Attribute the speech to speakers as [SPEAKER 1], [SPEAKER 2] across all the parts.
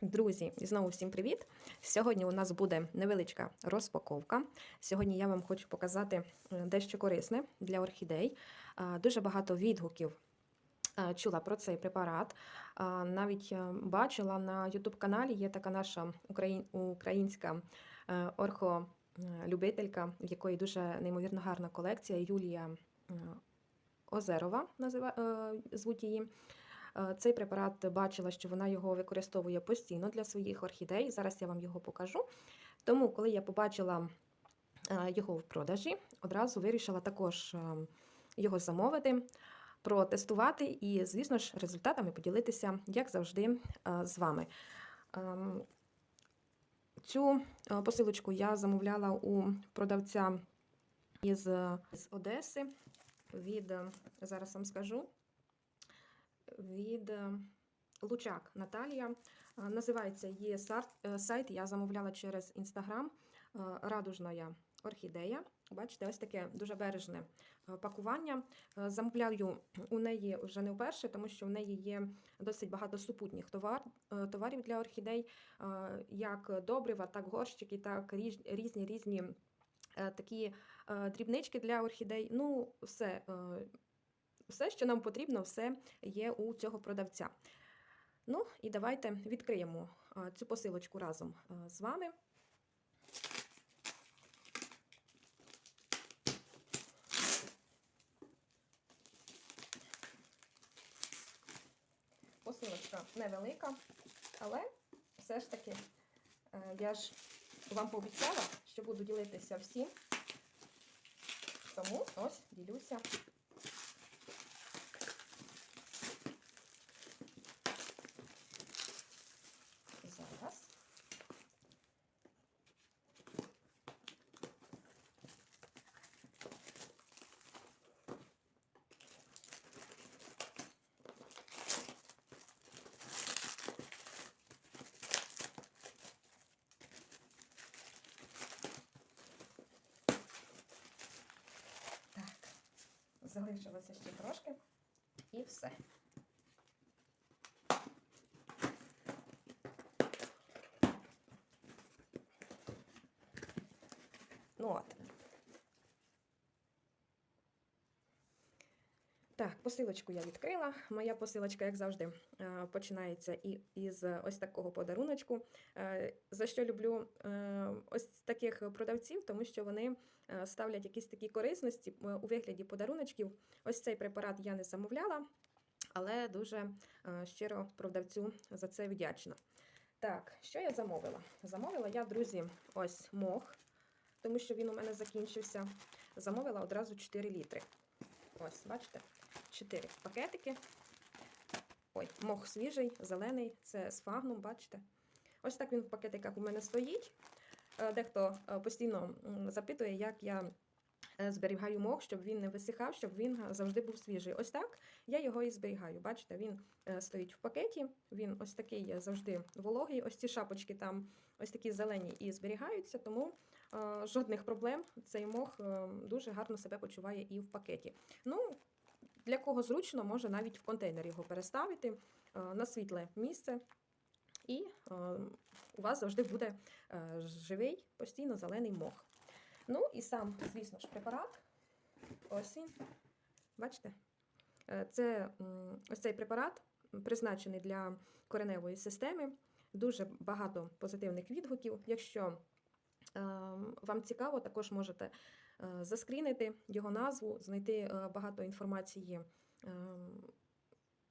[SPEAKER 1] Друзі, і знову всім привіт! Сьогодні у нас буде невеличка розпаковка. Сьогодні я вам хочу показати е, дещо корисне для орхідей. Дуже багато відгуків чула про цей препарат. Навіть е, бачила на YouTube-каналі є така наша українська е, орхолюбителька, в якої дуже неймовірно гарна колекція Юлія Озерова звуть її. Е, Цей препарат бачила, що вона його використовує постійно для своїх орхідей. Зараз я вам його покажу. Тому, коли я побачила е, його в продажі, одразу вирішила також е, його замовити, протестувати і, звісно ж, результатами поділитися, як завжди, з вами. Ем, Цю посилочку я замовляла у продавця із, Одеси від, зараз вам скажу, від е, Лучак Наталія. Е, Називається її е, сайт. Я замовляла через інстаграм Радужна орхідея. Бачите, ось таке дуже бережне пакування. Замовляю у неї вже не вперше, тому що в неї є досить багато супутніх товар, товарів для орхідей, як добрива, так горщики, так різні різні такі дрібнички для орхідей. Ну, все. Е, все, що нам потрібно, все є у цього продавця. Ну, і давайте відкриємо цю посилочку разом з вами. Посилочка невелика, але все ж таки е, я ж вам пообіцяла, що буду ділитися всім. Тому ось ділюся Зараз. Так, залишилося ще трошки і все. Ну от. Так, посилочку я відкрила. Моя посилочка, як завжди, е, починається із ось такого подаруночку. Е, За що люблю е, ось таких продавців, тому що вони ставлять якісь такі корисності у вигляді подаруночків. Ось цей препарат я не замовляла, але дуже щиро продавцю за це вдячна. Так, що я замовила? Замовила я, друзі, ось мох тому що він у мене закінчився. Замовила одразу 4 літри. Ось, бачите, 4 пакетики. Ой, мох свіжий, зелений, це з фагном, бачите. Ось так він в пакетиках у мене стоїть. Е, Дехто е, постійно запитує, як я е, зберігаю мох, щоб він не висихав, щоб він завжди був свіжий. Ось так я його і зберігаю. Бачите, він стоїть в пакеті, він ось такий завжди вологий. Ось ці шапочки там ось такі зелені і зберігаються, тому жодних проблем. Цей мох дуже гарно себе почуває і в пакеті. Ну, для кого зручно, може навіть в контейнер його переставити е, на світле місце. І е, у вас завжди буде е, живий, постійно зелений мох. Ну і сам, звісно ж, препарат. Ось він. Бачите? Це ось цей препарат призначений для кореневої системи. Дуже багато позитивних відгуків. Якщо е, вам цікаво, також можете заскрінити його назву, знайти е, багато інформації е,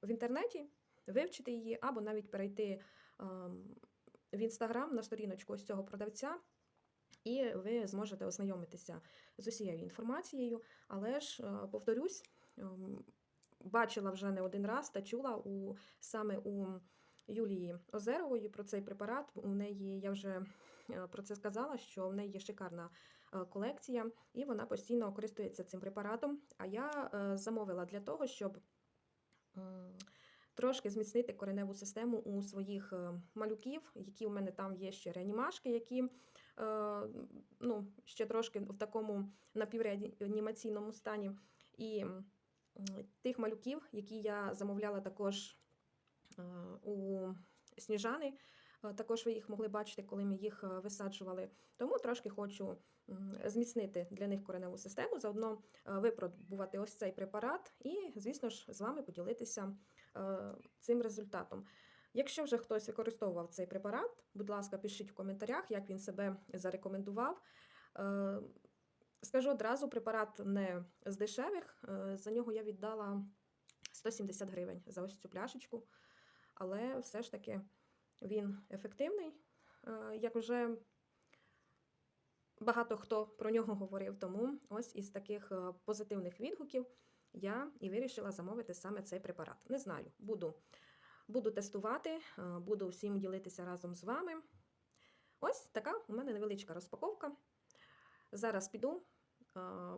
[SPEAKER 1] в інтернеті, вивчити її, або навіть перейти е, в інстаграм на сторіночку ось цього продавця. І ви зможете ознайомитися з усією інформацією. Але ж, е, повторюсь, ем, бачила вже не один раз та чула у, саме у Юлії Озерової про цей препарат. У неї я вже е, про це сказала, що в неї є шикарна е, колекція, і вона постійно користується цим препаратом. А я е, замовила для того, щоб трошки зміцнити кореневу систему у своїх е, малюків, які у мене там є ще реанімашки, які е, ну, ще трошки в такому напівреанімаційному стані. І тих малюків, які я замовляла також е, у Сніжани, Е, Також ви їх могли бачити, коли ми їх е, висаджували. Тому трошки хочу зміцнити для них кореневу систему, заодно е, випробувати ось цей препарат і, звісно ж, з вами поділитися е, цим результатом. Якщо вже хтось використовував цей препарат, будь ласка, пишіть в коментарях, як він себе зарекомендував. Е, Скажу одразу, препарат не з дешевих. е, За нього я віддала 170 гривень за ось цю пляшечку, але все ж таки він ефективний. Е, Як вже багато хто про нього говорив, тому ось із таких е, позитивних відгуків я і вирішила замовити саме цей препарат. Не знаю, буду, буду тестувати, е, буду всім ділитися разом з вами. Ось така у мене невеличка розпаковка. Зараз піду,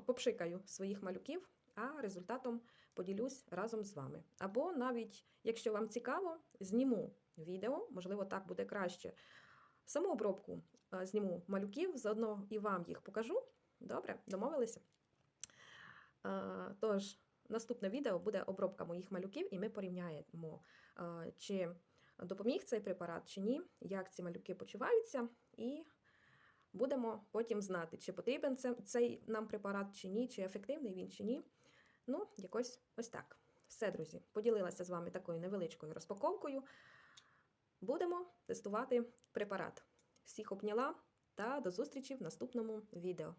[SPEAKER 1] попшикаю своїх малюків, а результатом поділюсь разом з вами. Або навіть, якщо вам цікаво, зніму відео, можливо, так буде краще. Саму обробку е, зніму малюків, заодно і вам їх покажу. Добре, домовилися? Е, Тож, наступне відео буде обробка моїх малюків, і ми порівняємо, е, чи допоміг цей препарат, чи ні, як ці малюки почуваються, і будемо потім знати, чи потрібен цей нам препарат, чи ні, чи ефективний він, чи ні. Ну, якось ось так. Все, друзі, поділилася з вами такою невеличкою розпаковкою. Будемо тестувати препарат. Всіх обняла та до зустрічі в наступному відео.